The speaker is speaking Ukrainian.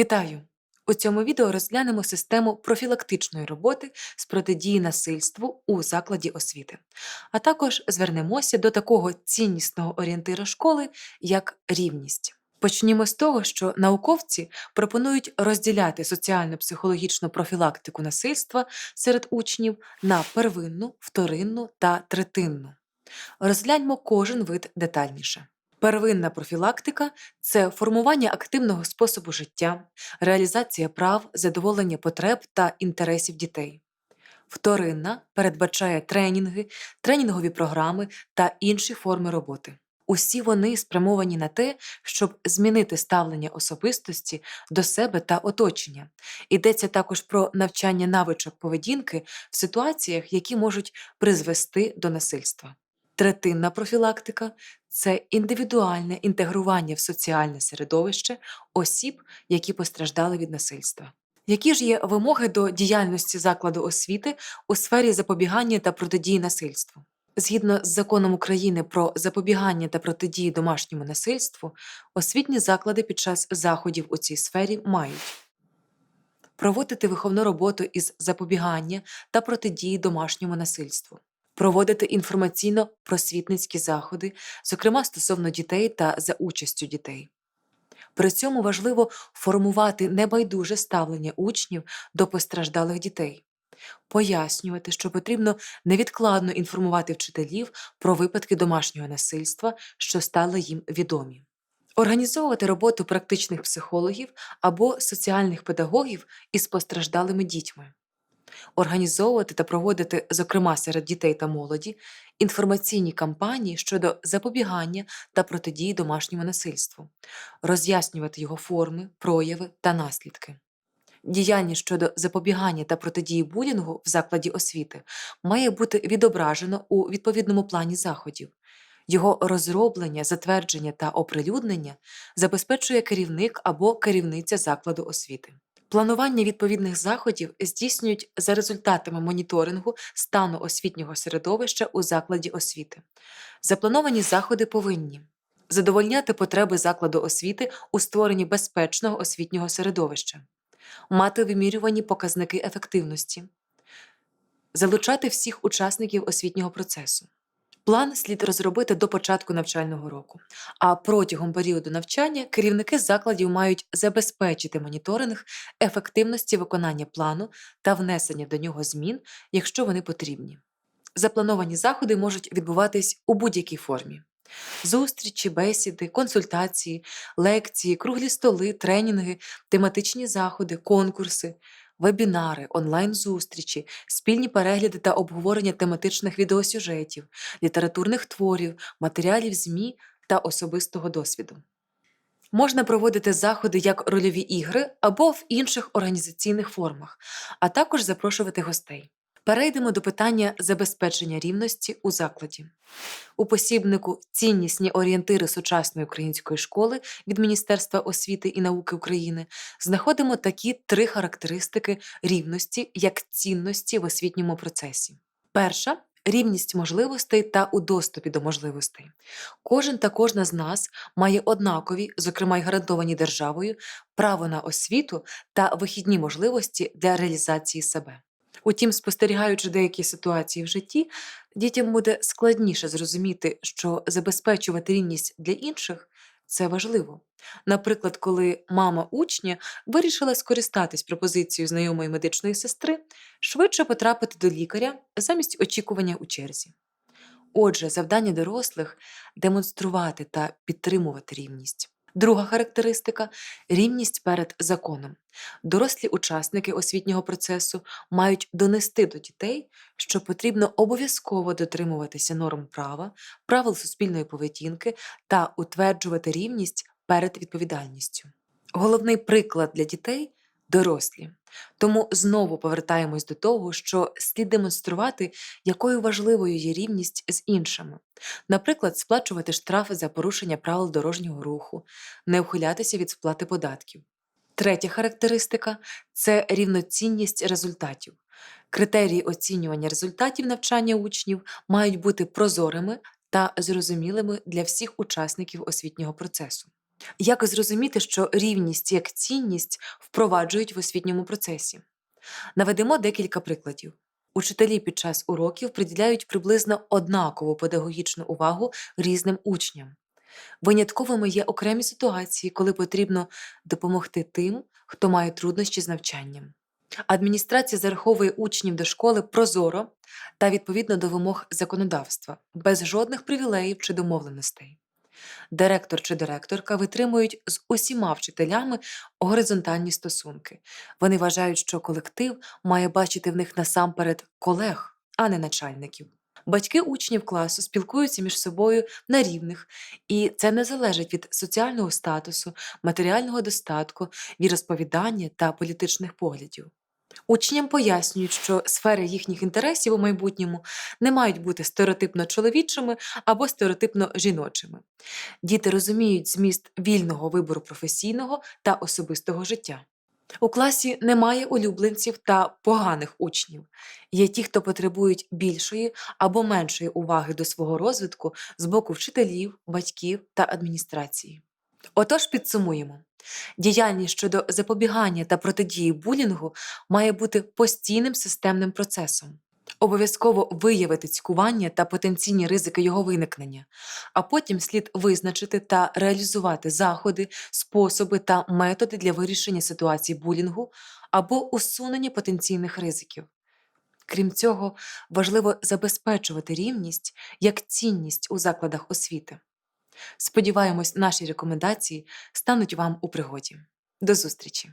Вітаю! У цьому відео розглянемо систему профілактичної роботи з протидії насильству у закладі освіти, а також звернемося до такого ціннісного орієнтира школи, як рівність. Почнімо з того, що науковці пропонують розділяти соціально-психологічну профілактику насильства серед учнів на первинну, вторинну та третинну. Розгляньмо кожен вид детальніше. Первинна профілактика це формування активного способу життя, реалізація прав, задоволення потреб та інтересів дітей. Вторинна передбачає тренінги, тренінгові програми та інші форми роботи. Усі вони спрямовані на те, щоб змінити ставлення особистості до себе та оточення. Йдеться також про навчання навичок поведінки в ситуаціях, які можуть призвести до насильства. Третинна профілактика це індивідуальне інтегрування в соціальне середовище осіб, які постраждали від насильства. Які ж є вимоги до діяльності закладу освіти у сфері запобігання та протидії насильству? Згідно з законом України про запобігання та протидії домашньому насильству, освітні заклади під час заходів у цій сфері мають проводити виховну роботу із запобігання та протидії домашньому насильству, проводити інформаційно-просвітницькі заходи, зокрема стосовно дітей та за участю дітей. При цьому важливо формувати небайдуже ставлення учнів до постраждалих дітей, пояснювати, що потрібно невідкладно інформувати вчителів про випадки домашнього насильства, що стали їм відомі. Організовувати роботу практичних психологів або соціальних педагогів із постраждалими дітьми, організовувати та проводити, зокрема серед дітей та молоді, інформаційні кампанії щодо запобігання та протидії домашньому насильству, роз'яснювати його форми, прояви та наслідки. Діяльність щодо запобігання та протидії булінгу в закладі освіти має бути відображено у відповідному плані заходів. Його розроблення, затвердження та оприлюднення забезпечує керівник або керівниця закладу освіти. Планування відповідних заходів здійснюють за результатами моніторингу стану освітнього середовища у закладі освіти. Заплановані заходи повинні задовольняти потреби закладу освіти у створенні безпечного освітнього середовища, мати вимірювані показники ефективності, залучати всіх учасників освітнього процесу. План слід розробити до початку навчального року, а протягом періоду навчання керівники закладів мають забезпечити моніторинг ефективності виконання плану та внесення до нього змін, якщо вони потрібні. Заплановані заходи можуть відбуватись у будь-якій формі: зустрічі, бесіди, консультації, лекції, круглі столи, тренінги, тематичні заходи, конкурси, вебінари, онлайн-зустрічі, спільні перегляди та обговорення тематичних відеосюжетів, літературних творів, матеріалів ЗМІ та особистого досвіду. Можна проводити заходи як рольові ігри або в інших організаційних формах, а також запрошувати гостей. Перейдемо до питання забезпечення рівності у закладі. У посібнику Ціннісні орієнтири сучасної української школи від Міністерства освіти і науки України знаходимо такі три характеристики рівності як цінності в освітньому процесі. Перша рівність можливостей та у доступі до можливостей. Кожен та кожна з нас має однакові, зокрема й гарантовані державою, право на освіту та вихідні можливості для реалізації себе. Утім, спостерігаючи деякі ситуації в житті, дітям буде складніше зрозуміти, що забезпечувати рівність для інших це важливо. Наприклад, коли мама учня вирішила скористатись пропозицією знайомої медичної сестри, швидше потрапити до лікаря замість очікування у черзі. Отже, завдання дорослих демонструвати та підтримувати рівність. Друга характеристика рівність перед законом. Дорослі учасники освітнього процесу мають донести до дітей, що потрібно обов'язково дотримуватися норм права, правил суспільної поведінки та утверджувати рівність перед відповідальністю. Головний приклад для дітей дорослі. Тому знову повертаємось до того, що слід демонструвати, якою важливою є рівність з іншими. Наприклад, сплачувати штрафи за порушення правил дорожнього руху, не ухилятися від сплати податків. Третя характеристика це рівноцінність результатів. Критерії оцінювання результатів навчання учнів мають бути прозорими та зрозумілими для всіх учасників освітнього процесу. Як зрозуміти, що рівність як цінність впроваджують в освітньому процесі? Наведемо декілька прикладів. Учителі під час уроків приділяють приблизно однакову педагогічну увагу різним учням. Винятковими є окремі ситуації, коли потрібно допомогти тим, хто має труднощі з навчанням. Адміністрація зараховує учнів до школи прозоро та відповідно до вимог законодавства, без жодних привілеїв чи домовленостей. Директор чи директорка витримують з усіма вчителями горизонтальні стосунки. Вони вважають, що колектив має бачити в них насамперед колег, а не начальників. Батьки учнів класу спілкуються між собою на рівних, і це не залежить від соціального статусу, матеріального достатку, віросповідання та політичних поглядів. Учням пояснюють, що сфери їхніх інтересів у майбутньому не мають бути стереотипно чоловічими або стереотипно жіночими. Діти розуміють зміст вільного вибору професійного та особистого життя. У класі немає улюбленців та поганих учнів. Є ті, хто потребують більшої або меншої уваги до свого розвитку з боку вчителів, батьків та адміністрації. Отож, підсумуємо. Діяльність щодо запобігання та протидії булінгу має бути постійним системним процесом. Обов'язково виявити цькування та потенційні ризики його виникнення, а потім слід визначити та реалізувати заходи, способи та методи для вирішення ситуацій булінгу або усунення потенційних ризиків. Крім цього, важливо забезпечувати рівність як цінність у закладах освіти. Сподіваємось, наші рекомендації стануть вам у пригоді. До зустрічі!